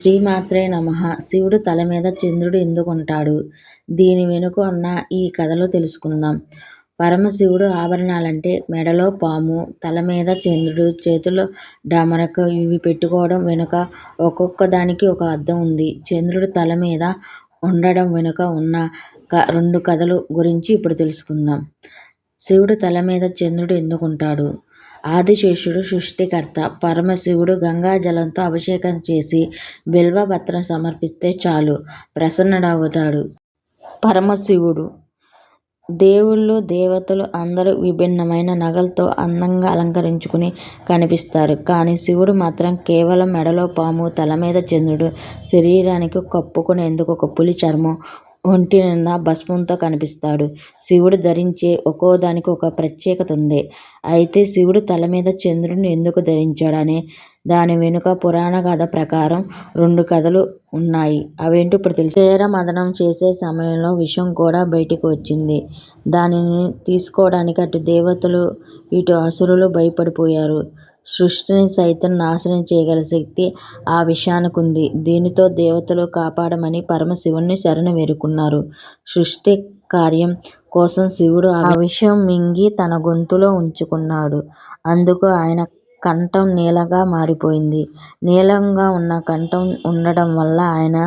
శ్రీమాత్రే నమః శివుడు తల మీద చంద్రుడు ఎందుకుంటాడు? దీని వెనుక ఉన్న ఈ కథలో తెలుసుకుందాం. పరమశివుడు ఆభరణాలంటే మెడలో పాము, తల మీద చంద్రుడు, చేతుల్లో డమరక ఇవి పెట్టుకోవడం వెనుక ఒక్కొక్క దానికి ఒక అర్థం ఉంది. చంద్రుడు తల మీద ఉండడం వెనుక ఉన్న రెండు కథలు గురించి ఇప్పుడు తెలుసుకుందాం. శివుడు తల మీద చంద్రుడు ఎందుకుంటాడు? ఆదిశేషుడు సృష్టికర్త. పరమశివుడు గంగాజలంతో అభిషేకం చేసి బిల్వపత్రం సమర్పిస్తే చాలు ప్రసన్నుడవుతాడు. పరమశివుడు దేవుళ్ళు, దేవతలు అందరూ విభిన్నమైన నగలతో అందంగా అలంకరించుకుని కనిపిస్తారు. కానీ శివుడు మాత్రం కేవలం మెడలో పాము, తల మీద చంద్రుడు, శరీరానికి కప్పుకునేందుకు ఒక పులి చర్మం, ఒంటినిండా భస్మంతో కనిపిస్తాడు. శివుడు ధరించే ఒక్కోదానికి ఒక ప్రత్యేకతుంది. అయితే శివుడు తలమీద చంద్రుడిని ఎందుకు ధరించాడు అనే దాని వెనుక పురాణగాథ ప్రకారం రెండు కథలు ఉన్నాయి. అవేంటో ఇప్పుడు తెలుసుకుందాం. క్షీరమథనం చేసే సమయంలో విషం కూడా బయటికి వచ్చింది. దానిని తీసుకోవడానికి అటు దేవతలు, ఇటు అసురులు భయపడిపోయారు. సృష్టిని సైతం నాశనం చేయగల శక్తి ఆ విషానికుంది. దీనితో దేవతలు కాపాడమని పరమశివుణ్ణి శరణు వేడుకున్నారు. సృష్టికార్యం కోసం శివుడు ఆ విషం మింగి తన గొంతులో ఉంచుకున్నాడు. అందుకు ఆయన కంఠం నీలంగా మారిపోయింది. నీలంగా ఉన్న కంఠం ఉండడం వల్ల ఆయన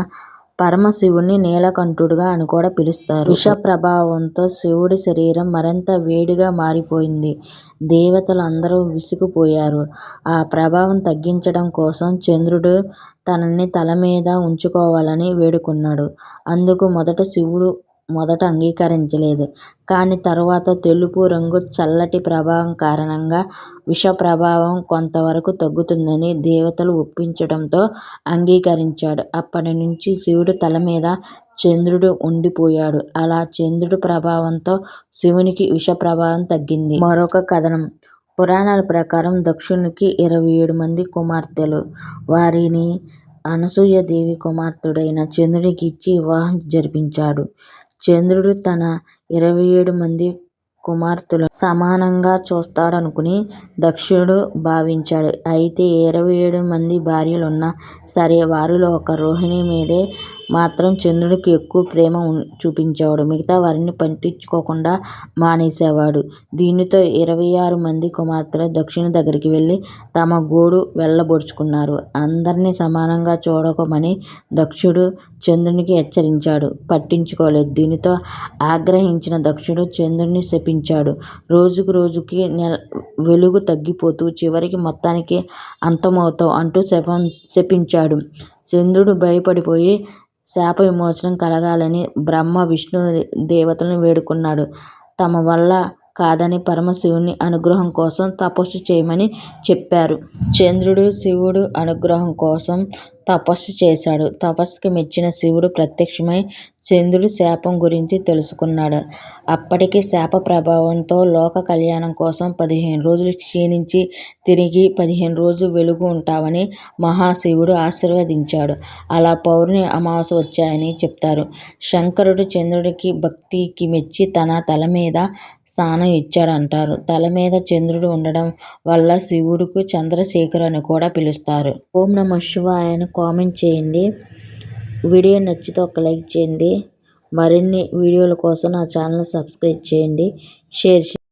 పరమశివుణ్ణి నీలకంఠుడుగా అని కూడా పిలుస్తారు. విష ప్రభావంతో శివుడి శరీరం మరింత వేడిగా మారిపోయింది. దేవతలందరూ విసిగిపోయారు. ఆ ప్రభావం తగ్గించడం కోసం చంద్రుడు తనని తలమీద ఉంచుకోవాలని వేడుకున్నాడు. అందుకు మొదట శివుడు మొదట అంగీకరించలేదు. కానీ తరువాత తెలుపు రంగు చల్లటి ప్రభావం కారణంగా విష ప్రభావం కొంతవరకు తగ్గుతుందని దేవతలు ఒప్పించడంతో అంగీకరించాడు. అప్పటినుంచి శివుడి తలమీద చంద్రుడు ఉండిపోయాడు. అలా చంద్రుడి ప్రభావంతో శివునికి విష ప్రభావం తగ్గింది. మరొక కథనం పురాణాల ప్రకారం దక్షునికి ఇరవై ఏడు మంది కుమార్తెలు. వారిని అనసూయాదేవి కుమార్తెడైన చంద్రునికి ఇచ్చి వివాహం జరిపించాడు. చంద్రుడు తన ఇరవై ఏడు మంది కుమార్తెలను సమానంగా చూస్తాడనుకుని దక్షుడు భావించాడు. అయితే ఇరవై ఏడు మంది భార్యలున్నా సరే వారిలో ఒక్క రోహిణి మీదే మాత్రం చంద్రుడికి ఎక్కువ ప్రేమ చూపించేవాడు. మిగతా వారిని పట్టించుకోకుండా మానేసేవాడు. దీనితో ఇరవై ఆరు మంది కుమార్తెలు దక్షుని దగ్గరికి వెళ్ళి తమ గోడు వెళ్ళబోసుకున్నారు. అందర్నీ సమానంగా చూడమని దక్షుడు చంద్రునికి హెచ్చరించాడు. పట్టించుకోలేదు. దీనితో ఆగ్రహించిన దక్షుడు చంద్రుడిని శపించాడు. రోజు రోజుకీ వెలుగు తగ్గిపోతూ చివరికి మొత్తానికి అంతమవుతావు అంటూ శపించాడు. చంద్రుడు భయపడిపోయి శాప విమోచనం కలగాలని బ్రహ్మ, విష్ణు దేవతలను వేడుకున్నాడు. తమ వల్ల కాదని పరమశివుని అనుగ్రహం కోసం తపస్సు చేయమని చెప్పారు. చంద్రుడు శివుడు అనుగ్రహం కోసం తపస్సు చేశాడు. తపస్సుకి మెచ్చిన శివుడు ప్రత్యక్షమై చంద్రుడి శాపం గురించి తెలుసుకున్నాడు. అప్పటికి శాప ప్రభావంతో లోక కళ్యాణం కోసం పదిహేను రోజులు క్షీణించి తిరిగి పదిహేను రోజులు వెలుగు ఉంటావని మహాశివుడు ఆశీర్వదించాడు. అలా పౌర్ణమి, అమావాస్య వచ్చాయని చెప్తారు. శంకరుడు చంద్రుడి భక్తికి మెచ్చి తన తలమీద స్థానం ఇచ్చాడంటారు. తలమీద చంద్రుడు ఉండడం వల్ల శివుడుకు చంద్రశేఖర్ అని కూడా పిలుస్తారు. ఓం నమఃశివాయ అని కామెంట్ చేయండి. వీడియో నచ్చితే ఒక లైక్ చేయండి. మరిన్ని వీడియోల కోసం నా ఛానల్ సబ్స్క్రైబ్ చేయండి. షేర్ చేయండి.